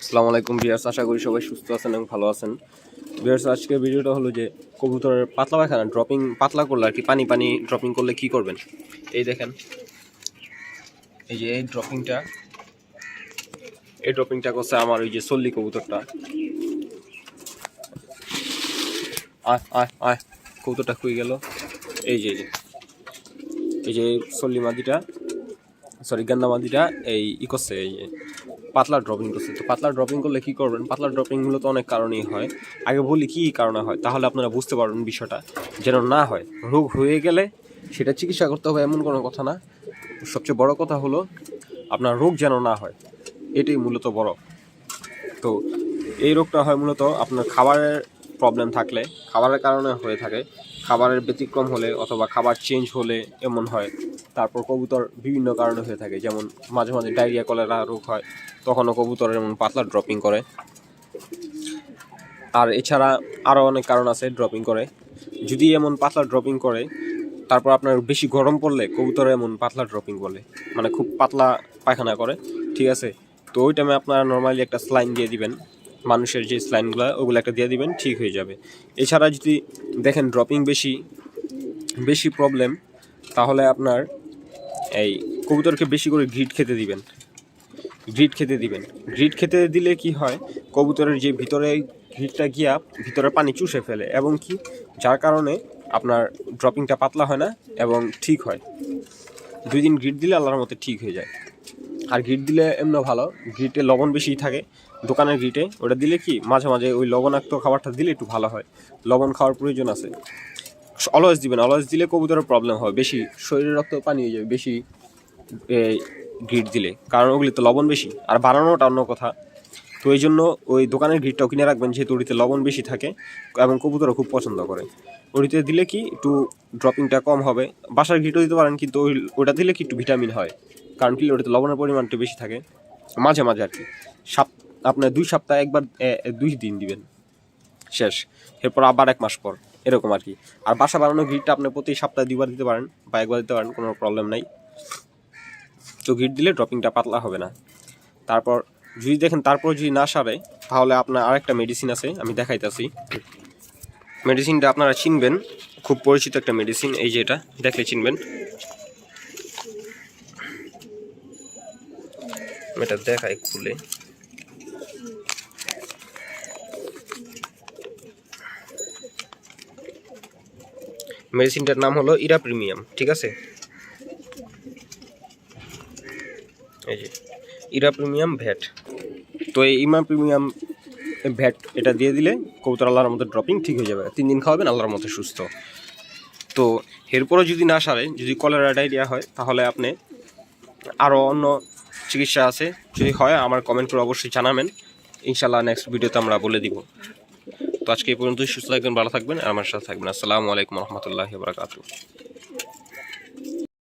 আসসালামু আলাইকুম বিয়ার্স আশা করি সবাই সুস্থ আছেন এবং ভালো আছেন। বিয়ার্স আজকের ভিডিওটা হলো যে কবুতরের পাতলা পায়খানা ড্রপিং পাতলা করলে আর কি, পানি পানি ড্রপিং করলে কি করবেন? এই দেখেন, এই যে এই ড্রপিংটা এই ড্রপিংটা করছে আমার ওই যে সল্লি কবুতরটা। আয় আয় আয়, কবুতরটা খুই গেল। এই যে এই যে এই যে সল্লি মাদিটা সরি গান্দা মাদিটা, এই ই করছে, এই যে। পাতলা ড্রপিং করছে। তো পাতলা ড্রপিং করলে কী করবেন? পাতলা ড্রপিং তো অনেক কারণেই হয়। আগে বলি কী কারণে হয়, তাহলে আপনারা বুঝতে পারবেন বিষয়টা। যেন না হয়, রোগ হয়ে গেলে সেটা চিকিৎসা করতে হবে এমন কোনো কথা না। সবচেয়ে বড় কথা হলো, আপনার রোগ যেন না হয়, এটাই মূলত বড়। তো এই রোগটা হয় মূলত আপনার খাবারের প্রবলেম থাকলে, খাবারের কারণে হয়ে থাকে। খাবারের ব্যতিক্রম হলে অথবা খাবার চেঞ্জ হলে এমন হয়। তারপর কবুতর বিভিন্ন কারণে হয়ে থাকে। যেমন মাঝে মাঝে ডায়রিয়া কলেরা রোগ হয়, তখনও কবুতর এমন পাতলা ড্রপিং করে। আর এছাড়া আরও অনেক কারণ আছে ড্রপিং করে। যদি এমন পাতলা ড্রপিং করে, তারপর আপনার বেশি গরম পড়লে কবুতর এমন পাতলা ড্রপিং বলে। মানে খুব পাতলা পায়খানা করে। ঠিক আছে? তো ওই টাইমে আপনারা নর্মালি একটা স্লাইন দিয়ে দিবেন। মানুষের যে স্লাইনগুলো ওগুলো একটা দিয়ে দিবেন, ঠিক হয়ে যাবে। এছাড়া যদি দেখেন ড্রপিং বেশি বেশি প্রবলেম তাহলে আপনার এই কবুতরকে বেশি করে গ্রিড খেতে দিবেন। গ্রিড খেতে দিবেন। গ্রিড খেতে দিলে কি হয়, কবুতরের যে ভিতরে গ্রিডটা গিয়া ভিতরে পানি চুষে ফেলে এবং কি, যার কারণে আপনার ড্রপিংটা পাতলা হয় না এবং ঠিক হয়। দুই দিন গ্রিড দিলে আল্লাহর মতো ঠিক হয়ে যায়। আর গ্রিট দিলে এমনি ভালো। গ্রিটে লবণ বেশি থাকে। দোকানের গ্রিটে ওটা দিলে কি? মাঝে মাঝে ওই লবণাক্ত খাবারটা দিলে একটু ভালো হয়। লবণ খাওয়ার প্রয়োজন আছে। অলওয়েজ দিবেন। অলওয়েজ দিলে কবুতরের প্রবলেম হয়। বেশি শরীরে রক্ত পানি হয়ে যাবে, বেশি গ্রিট দিলে। কারণ ওগুলি তো লবণ বেশি। আর বানানোটা অন্য কথা। তো এই জন্য ওই দোকানের গ্রিটটাও কিনে রাখবেন, যেহেতু ওটিতে লবণ বেশি থাকে এবং কবুতরও খুব পছন্দ করে। ওটিতে দিলে কি? একটু ড্রপিংটা কম হবে। বাসার গ্রিটও দিতে পারেন, কিন্তু ওই, ওটা দিলে কি একটু ভিটামিন হয়। কারণ কি ওটাতে লবণের পরিমাণটা বেশি থাকে। মাঝে মাঝে আর কি। সাপ আপনার দুই সপ্তাহে একবার দুই দিন দিবেন। শেষ। এরপর আবার এক মাস পর। এরকম আর কি। আর বাসা বানানো গ্রিটটা আপনি প্রতি সপ্তাহে দুইবার দিতে পারেন বা একবার দিতে পারেন, কোনো প্রবলেম নাই। তো গ্রিট দিলে ড্রপিংটা পাতলা হবে না। তারপর যদি দেখেন তারপর যদি না সারে, তাহলে আপনার আরেকটা মেডিসিন আছে, আমি দেখাইতেছি। মেডিসিনটা আপনারা চিনবেন। খুব পরিচিত একটা মেডিসিন এই যে এটা, দেখলে চিনবেন। আমি এটা দেখাই খুলে। মেডিসিনটার নাম হলো ইরা প্রিমিয়াম, ঠিক আছে? এই যে, ইরা প্রিমিয়াম ভ্যাট। তো এই ইমা প্রিমিয়াম ভ্যাট এটা দিয়ে দিলে কবুতর আল্লাহর মতো ড্রপিং ঠিক হয়ে যাবে। তিন দিন খাওয়াবেন, আল্লাহর মতো সুস্থ। তো এরপরও যদি না সারে যদি কলেরা ডায়রিয়া হয়, তাহলে আপনি আরও অন্য চিকিৎসা আছে, যদি হয় আমার কমেন্ট করে অবশ্যই জানাবেন। ইনশাল্লাহ নেক্সট ভিডিওতে আমরা বলে দিব। তো আজকে এই পর্যন্তই, সুস্থ থাকবেন, ভালো থাকবেন, আর আমার সাথে থাকবেন। আসসালামু আলাইকুম রহমতুল্লাহ বারকাতু